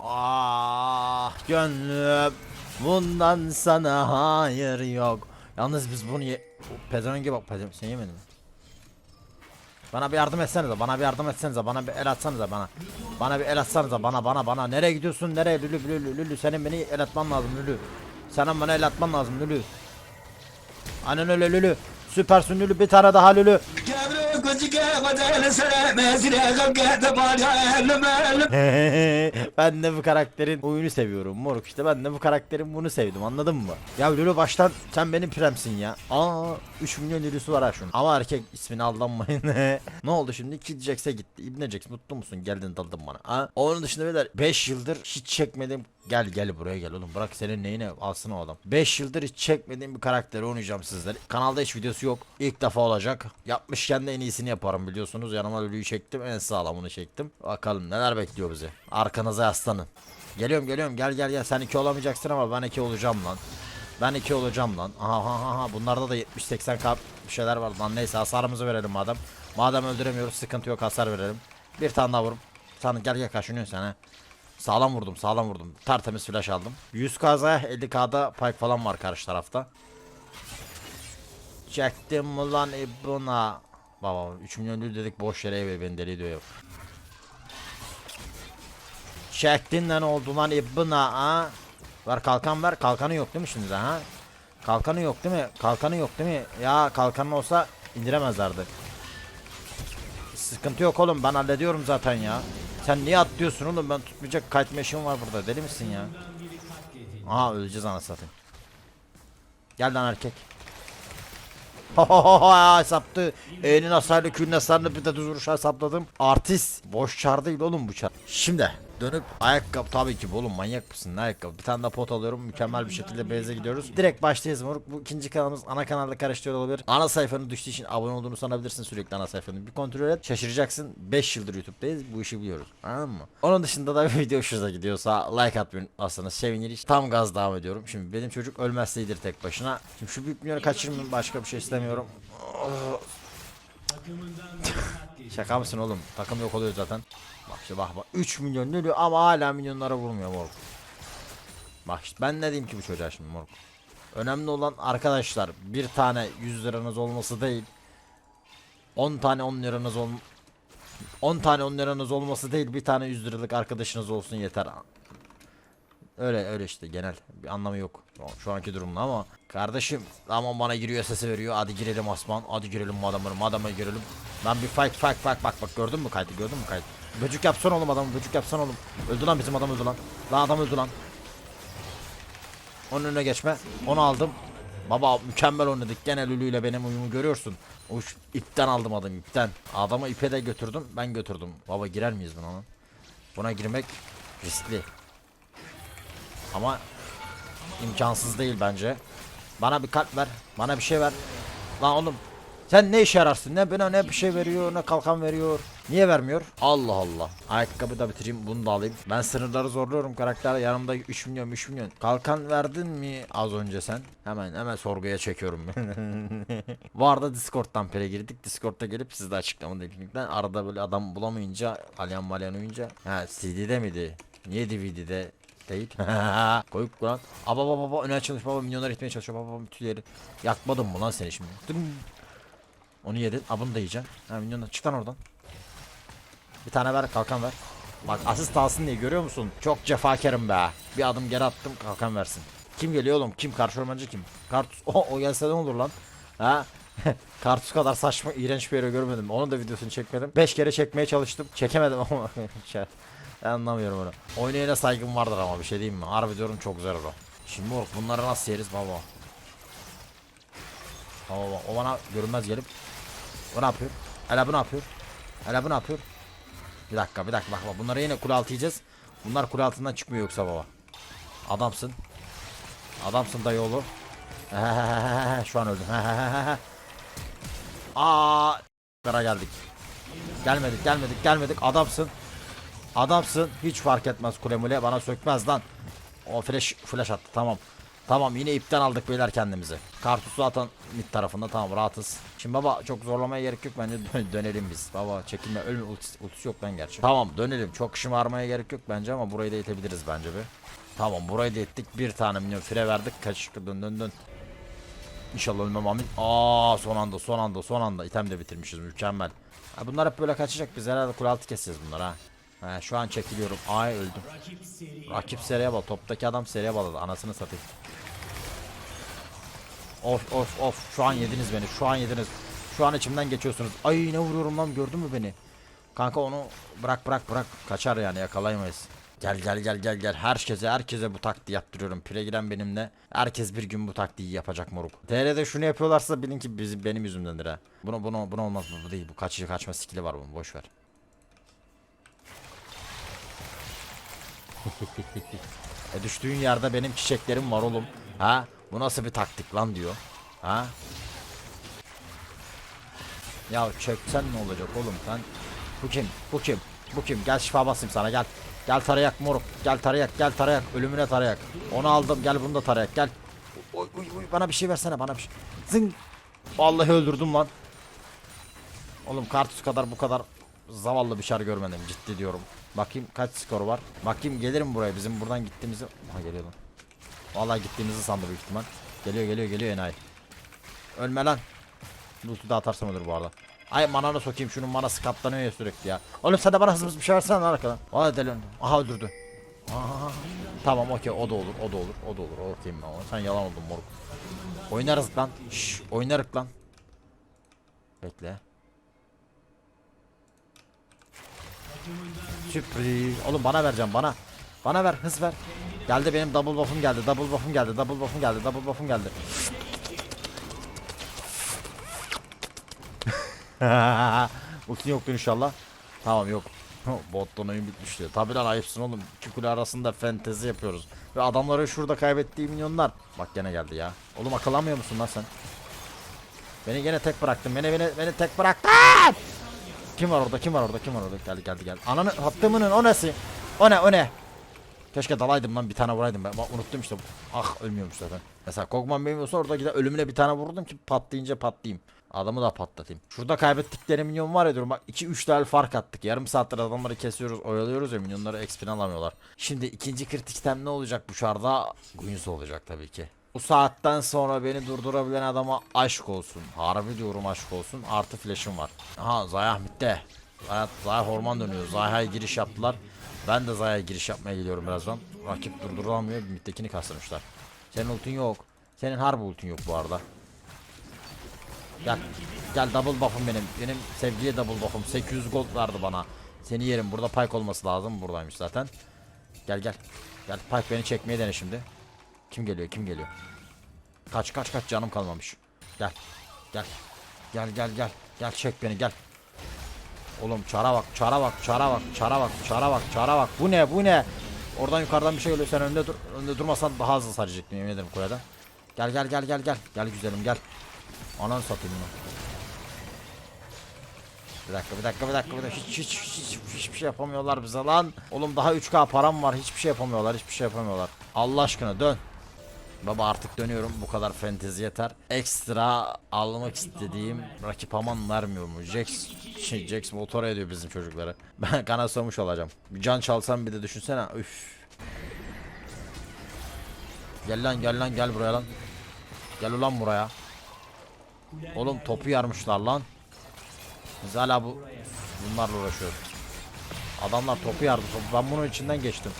Ah gönlüm bundan sana hayır yok. Yalnız biz bunu ye... Pezevenge bak pezevenk sen yemedin mi? Bana bir yardım etsenize bana bir yardım etsenize bana bir el atsanıza bana. Bana bir el atsanıza bana bana bana. Nereye gidiyorsun nereye Lülü Lülü Lülü senin beni el atman lazım Lülü. Senin bana el atman lazım Lülü. Aynen öyle Lülü. Süpersin Lülü bir tane daha Lülü. Ben de bu karakterin oyunu seviyorum moruk işte ben de bu karakterin bunu sevdim anladın mı? Ya Lulu baştan sen benim premsin ya. Aa 3 milyon lirası var ha şunun. Ama erkek ismini aldanmayın. ne oldu şimdi? Kid Jax'e gitti. İbne Jax mutlu musun? Geldin daldın bana. Ha? Onun dışında beyler 5 yıldır hiç çekmedim. Gel gel buraya gel oğlum bırak senin neyine alsın o adam. 5 yıldır hiç çekmediğim bir karakteri oynayacağım sizlere. Kanalda hiç videosu yok. İlk defa olacak. Yapmışken de en iyisini yaparım biliyorsunuz. Yanıma Lulu'yu çektim en sağlamını çektim. Bakalım neler bekliyor bizi. Arkanıza yaslanın. Geliyorum geliyorum gel gel gel sen iki olamayacaksın ama ben iki olacağım lan. Ben iki olacağım lan. Aha aha aha bunlarda da 70-80 kap bir şeyler var lan neyse hasarımızı verelim madem. Madem öldüremiyoruz sıkıntı yok hasar verelim. Bir tane daha vurum. Sen gel gel kaşınıyorsun sen ha. Sağlam vurdum sağlam vurdum. Tertemiz flash aldım. 100k'da 50k'da pike falan var karşı tarafta. Çektim ulan ibuna. Baba 3 milyon lira dedik boş yere ev beni deli diyor. Çektin lan oldu lan ibına ha. Ver kalkan ver. Kalkanı yok değil mi şimdi ha? Kalkanı yok değil mi? Kalkanı yok değil mi? Ya kalkanı olsa indiremezlerdi. Sıkıntı yok oğlum ben hallediyorum zaten ya. Sen niye atlıyorsun oğlum ben tutmayacak işim var burada deli misin ya? Aha öleceğiz anasını satayım. Gel lan erkek. Saptı. Elinin hasarlı külün hasarlı bir de düz vuruşa sapladım. Artist. Boş çar değil oğlum bu çar. Şimdi dönüp ayakkabı tabii ki oğlum manyak mısın ne ayakkabı. Bir tane de pot alıyorum mükemmel bir şekilde beyze gidiyoruz. Direkt başlayız moruk. Bu ikinci kanalımız ana kanalda karıştırıyor olabilir. Ana sayfanın düştüğü için abone olduğunu sanabilirsin sürekli ana sayfanın. Bir kontrol et. Şaşıracaksın. 5 yıldır YouTube'dayız. Bu işi biliyoruz. Anladın mı? Onun dışında da bir video hoşunuza gidiyorsa like atmayı unutmazsanız seviniriz. Tam gaz devam ediyorum. Şimdi benim çocuk ölmezse iyidir tek başına. Şimdi şu büyük milyonu kaçırmayayım başka bir şey istemiyorum. Şaka mısın oğlum? Takım yok oluyor zaten. Bak işte bak bak 3 milyon ölüyor ama hala milyonlara vurmuyor moruk. Bak işte ben ne diyeyim ki bu çocuğa şimdi moruk. Önemli olan arkadaşlar bir tane 100 liranız olması değil. 10 tane 10 liranız ol 10 tane 10 liranız olması değil bir tane 100 liralık arkadaşınız olsun yeter. Öyle öyle işte genel bir anlamı yok şu anki durumda ama kardeşim aman bana giriyor sesi veriyor. Hadi girelim Osman hadi girelim madamı madama girelim. Ben bir fight fight fight bak bak gördün mü kaydı gördün mü kaydı? Böcük yapsan oğlum adamı böcük yapsan oğlum. Öldü lan bizim adam öldü lan. Lan adam öldü lan. Onun önüne geçme. Onu aldım. Baba mükemmel oynadık. Gene ile benim uyumu görüyorsun. O ipten aldım adamı ipten. Adamı ipe de götürdüm ben götürdüm. Baba girer miyiz buna lan? Buna girmek riskli. Ama imkansız değil bence. Bana bir kalp ver. Bana bir şey ver. Lan oğlum. Sen ne işe yararsın? Ne bana ne bir şey veriyor ne kalkan veriyor. Niye vermiyor? Allah Allah. Ayakkabı da bitireyim bunu da alayım. Ben sınırları zorluyorum karakter. Yanımda 3 milyon 3 milyon. Kalkan verdin mi az önce sen? Hemen hemen sorguya çekiyorum. Bu arada Discord'dan pere girdik. Discord'da gelip siz de açıklamada linkten arada böyle adam bulamayınca Alyan Malyan uyunca. Ha CD'de miydi? Niye DVD'de değil. Koyup lan. Aba baba baba öne açılmış baba milyonlar etmeye çalışıyor baba baba tüyleri. Yakmadın mı lan seni şimdi? Dım. Onu yedin. Abını da yiyeceksin. Ha milyonlar çık lan oradan. Bir tane ver kalkan ver. Bak asist alsın diye görüyor musun? Çok cefakarım be. Bir adım geri attım kalkan versin. Kim geliyor oğlum? Kim? Karşı ormancı kim? Kartus. O, o gelse ne olur lan? Ha? Kartus kadar saçma iğrenç bir yere görmedim. Onun da videosunu çekmedim. 5 kere çekmeye çalıştım. Çekemedim ama. Anlamıyorum onu. Oynayana saygım vardır ama bir şey diyeyim mi? Harbi diyorum çok güzel o. Şimdi moruk bunları nasıl yeriz baba? Baba baba o bana görünmez gelip. O ne yapıyor? Hele bu ne yapıyor? Hele bu ne yapıyor? Bir dakika bir dakika bak bak bunları yine kule altı yiyeceğiz. Bunlar kule altından çıkmıyor yoksa baba. Adamsın. Adamsın dayı oğlu. Şu an öldüm. Aa, geldik. Gelmedik gelmedik gelmedik adamsın. Adamsın. Hiç fark etmez kule mule bana sökmez lan. O flash flash attı tamam. Tamam yine ipten aldık beyler kendimizi. Kartusu zaten mid tarafında tamam rahatız. Şimdi baba çok zorlamaya gerek yok bence dö- dönelim biz. Baba çekilme ölme ultisi, ultisi yok lan gerçi. Tamam dönelim çok şımarmaya gerek yok bence ama burayı da itebiliriz bence bir. Tamam burayı da ettik bir tane minyon fire verdik kaç dön dön dön. İnşallah ölmem amin. Aa son anda son anda son anda item de bitirmişiz mükemmel. Bunlar hep böyle kaçacak biz herhalde kule altı keseceğiz bunlar ha. Ha, şu an çekiliyorum. Ay öldüm. Rakip seriye bal. Toptaki adam seriye baladı. Anasını satayım. Of of of. Şu an yediniz beni. Şu an yediniz. Şu an içimden geçiyorsunuz. Ay ne vuruyorum lan gördün mü beni? Kanka onu bırak bırak bırak. Kaçar yani yakalayamayız. Gel gel gel gel gel. Herkese herkese bu taktiği yaptırıyorum. Pire giren benimle. Herkes bir gün bu taktiği yapacak moruk. TR'de şunu yapıyorlarsa bilin ki bizim benim yüzümdendir ha. Bunu bunu bunu olmaz bu değil. Bu kaçıcı kaçma skill'i var bunun. Boş ver. E düştüğün yerde benim çiçeklerim var oğlum. Ha? Bu nasıl bir taktik lan diyor. Ha? Ya çeksen ne olacak oğlum sen? Bu kim? Bu kim? Bu kim? Gel şifa basayım sana gel. Gel tarayak moruk. Gel tarayak gel tarayak. Ölümüne tarayak. Onu aldım gel bunu da tarayak gel. Oy, oy, oy, bana bir şey versene bana bir şey. Zın. Vallahi öldürdüm lan. Oğlum kartus kadar bu kadar zavallı bir şar görmedim ciddi diyorum. Bakayım kaç skor var. Bakayım gelir mi buraya bizim buradan gittiğimizi. Ha geliyor lan. Vallahi gittiğimizi sandı büyük ihtimal. Geliyor geliyor geliyor enayi. Ölme lan. Loot'u da atarsam ölür bu arada. Ay mananı sokayım şunun manası katlanıyor ya sürekli ya. Oğlum sen de bana hızlı bir şey versene lan arkadan. Valla deli. Aha öldürdü. Aha. Tamam okey o da olur o da olur o da olur okeyim ben ona. Sen yalan oldun moruk. Oynarız lan. Şşş oynarık lan. Bekle. Sürpriz. Oğlum bana vereceğim bana. Bana ver hız ver. Geldi benim double buff'um geldi. Double buff'um geldi. Double buff'um geldi. Double buff'um geldi. Ultin yoktu inşallah. Tamam yok. Bottan oyun bitmiş diyor. Tabi lan ayıpsın oğlum. İki kule arasında fentezi yapıyoruz. Ve adamları şurada kaybettiği milyonlar. Bak gene geldi ya. Oğlum akıllanmıyor musun lan sen? Beni gene tek bıraktın. Beni beni beni tek bıraktın. Kim var orada? Kim var orada? Kim var orada? Geldi geldi geldi. Ananı hattımının o nesi? O ne? O ne? Keşke dalaydım lan bir tane vuraydım ben. Bak, unuttum işte. Ah ölmüyormuş zaten. Mesela Kogman benim olsa orada gider ölümüne bir tane vururdum ki patlayınca patlayayım. Adamı da patlatayım. Şurada kaybettikleri minyon var ya diyorum bak 2-3 level fark attık. Yarım saattir adamları kesiyoruz oyalıyoruz ya minyonları XP'ni alamıyorlar. Şimdi ikinci kritik item ne olacak bu şarda? Guinness olacak tabii ki. Bu saatten sonra beni durdurabilen adama aşk olsun. Harbi diyorum aşk olsun. Artı flash'ım var. Aha Zayah mitte. Zayah, Zayah orman dönüyor. Zayah'a giriş yaptılar. Ben de Zayah'a giriş yapmaya gidiyorum birazdan. Rakip durdurulamıyor. Mittekini kastırmışlar. Senin ultin yok. Senin harbi ultin yok bu arada. Gel. Gel double buff'ım benim. Benim sevgili double buff'ım. 800 gold verdi bana. Seni yerim. Burada pike olması lazım. Buradaymış zaten. Gel gel. Gel pike beni çekmeye dene şimdi. Kim geliyor? Kim geliyor? Kaç kaç kaç canım kalmamış. Gel. Gel. Gel gel gel. Gel çek beni gel. Oğlum çara bak, çara bak, çara bak, çara bak, çara bak, çara bak. Bu ne? Bu ne? Oradan yukarıdan bir şey geliyor. Sen önde dur. Önde durmasan daha hızlı saracaktın yemin ederim kuleden. Gel gel gel gel gel. Gel güzelim gel. Ananı satayım bunu. Bir dakika bir dakika bir dakika bir dakika. Hiç, hiç, hiç, hiçbir şey yapamıyorlar bize lan. Oğlum daha 3k param var. Hiçbir şey yapamıyorlar. Hiçbir şey yapamıyorlar. Allah aşkına dön. Baba artık dönüyorum. Bu kadar fantezi yeter. Ekstra almak istediğim rakip aman vermiyor mu? Jax, şey, Jax motor ediyor bizim çocuklara. Ben kana somuş olacağım. Bir can çalsam bir de düşünsene. Üf. Gel lan gel lan gel buraya lan. Gel ulan buraya. Oğlum topu yarmışlar lan. Biz hala bu bunlarla uğraşıyoruz. Adamlar topu yardı. Ben bunun içinden geçtim.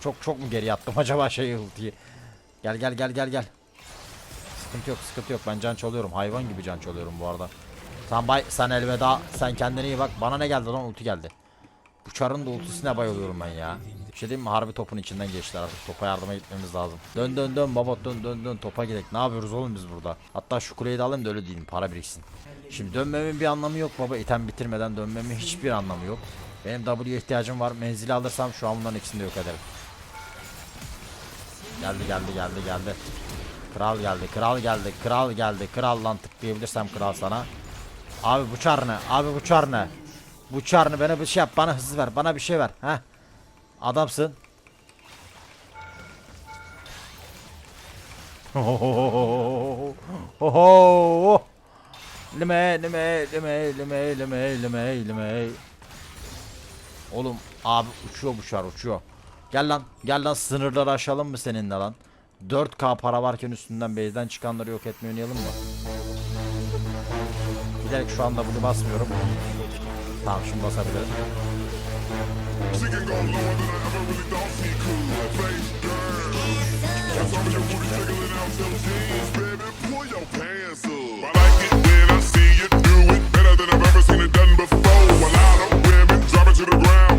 Çok çok mu geri attım acaba şey ultiyi? Gel gel gel gel gel. Sıkıntı yok sıkıntı yok. Ben can çalıyorum. Hayvan gibi can çalıyorum bu arada. Sen bay sen elveda. Sen kendine iyi bak. Bana ne geldi lan ulti geldi. Bu çarın da ultisine bayılıyorum ben ya. Bir şey diyeyim mi? Harbi topun içinden geçtiler artık. Topa yardıma gitmemiz lazım. Dön dön dön baba dön dön dön topa gidelim. Ne yapıyoruz oğlum biz burada? Hatta şu kuleyi de alayım da öyle diyeyim. Para biriksin. Şimdi dönmemin bir anlamı yok baba. İtem bitirmeden dönmemin hiçbir anlamı yok. Benim W'ye ihtiyacım var. Menzili alırsam şu an bunların ikisini de yok ederim. Geldi geldi geldi geldi. Kral geldi kral geldi kral geldi kral lan tıklayabilirsem kral sana. Abi bu çar ne? Abi bu çar ne? Bu çar ne? Bana bir şey yap bana hız ver bana bir şey ver. Heh. Adamsın. Oho. Lime lime lime lime lime lime lime. Oğlum abi uçuyor bu şar uçuyor. Gel lan gel lan sınırları aşalım mı seninle lan? 4K para varken üstünden base'den çıkanları yok etmeyi oynayalım mı? Giderek şu anda bunu basmıyorum. Tamam şimdi basabilirim. To the ground,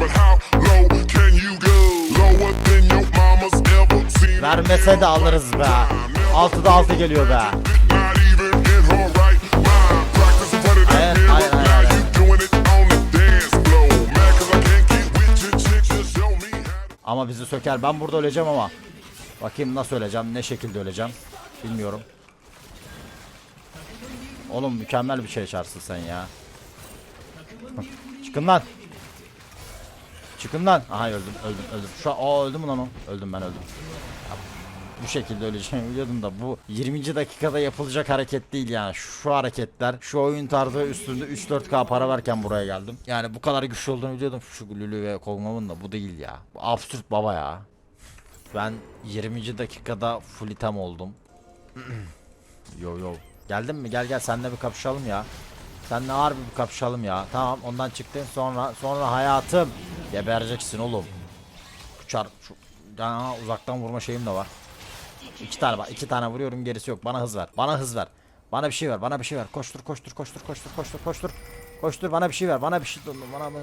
I can't get with your chicks. Just show me how to Ama bizi söker. Ben burada öleceğim ama. Bakayım nasıl öleceğim, ne şekilde öleceğim. Bilmiyorum. Oğlum mükemmel bir şey çarsın sen ya. Çıkın lan. Çıkın lan. Aha öldüm, öldüm, öldüm. Şu an, aa öldüm lan o? Öldüm ben öldüm. Bu şekilde öleceğimi biliyordum da bu 20. dakikada yapılacak hareket değil yani. Şu hareketler, şu oyun tarzı üstünde 3-4K para verken buraya geldim. Yani bu kadar güçlü olduğunu biliyordum şu Lülü ve Kog'Maw'ın da bu değil ya. Bu absürt baba ya. Ben 20. dakikada full item oldum. yo yo. Geldin mi? Gel gel senle bir kapışalım ya. Senle harbi bir kapışalım ya. Tamam ondan çıktın sonra sonra hayatım. Gebereceksin oğlum. Uçar şu ya, uzaktan vurma şeyim de var. İki tane var. iki tane vuruyorum gerisi yok. Bana hız ver. Bana hız ver. Bana bir şey ver. Bana bir şey ver. Koştur koştur koştur koştur koştur koştur. Koştur bana bir şey ver. Bana bir şey bana, bana.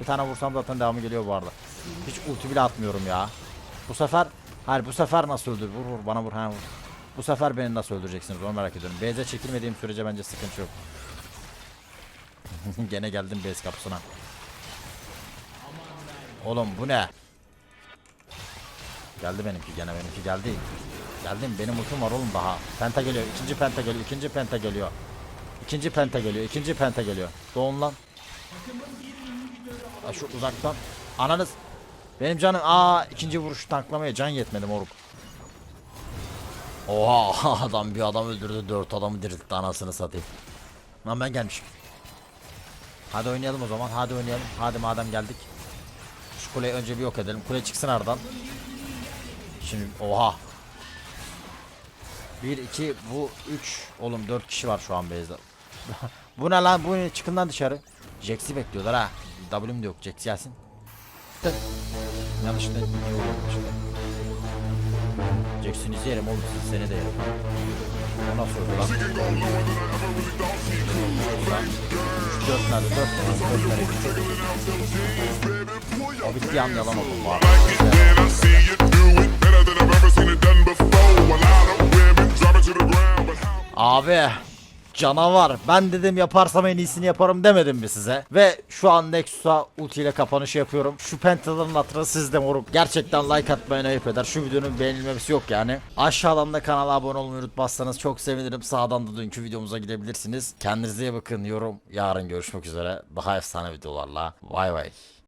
Bir tane vursam zaten devamı geliyor bu arada. Hiç ulti bile atmıyorum ya. Bu sefer hayır bu sefer nasıl öldür? Vur vur bana vur ha vur. Bu sefer beni nasıl öldüreceksiniz onu merak ediyorum. Base'e çekilmediğim sürece bence sıkıntı yok. Gene geldim base kapısına. Oğlum bu ne? Geldi benimki gene benimki geldi. Geldim benim ultim var oğlum daha. Penta geliyor. ikinci penta geliyor. ikinci penta geliyor. İkinci penta geliyor. ikinci penta geliyor. Doğun lan. Ha, şu uzaktan. Ananız. Benim canım aa ikinci vuruş tanklamaya can yetmedi moruk. Oha adam bir adam öldürdü dört adamı diriltti anasını satayım. Lan ben gelmişim. Hadi oynayalım o zaman hadi oynayalım. Hadi madem geldik. Şu kuleyi önce bir yok edelim. Kule çıksın aradan. Şimdi oha. 1 2 bu 3 oğlum 4 kişi var şu an base'de. bu ne lan bu ne çıkın lan dışarı. Jax'i bekliyorlar ha. W'm de yok Jax gelsin. Yanlışlıkla? Jax'in izleyelim oğlum siz seni de yerim. O nasıl oldu lan? She can go lower than I ever really thought she could. Lan. 4 nerede 4 nerede 4 nerede O bitti yan yalan? Abi canavar. Ben dedim yaparsam en iyisini yaparım demedim mi size? Ve şu an Nexus'a ulti ile kapanışı yapıyorum. Şu pentaların hatırı sizde moruk. Gerçekten like atmayın ayıp eder. Şu videonun beğenilmemesi yok yani. Aşağıdan da kanala abone olmayı unutmazsanız çok sevinirim. Sağdan da dünkü videomuza gidebilirsiniz. Kendinize iyi bakın yorum yarın görüşmek üzere. Daha efsane videolarla. Bay bay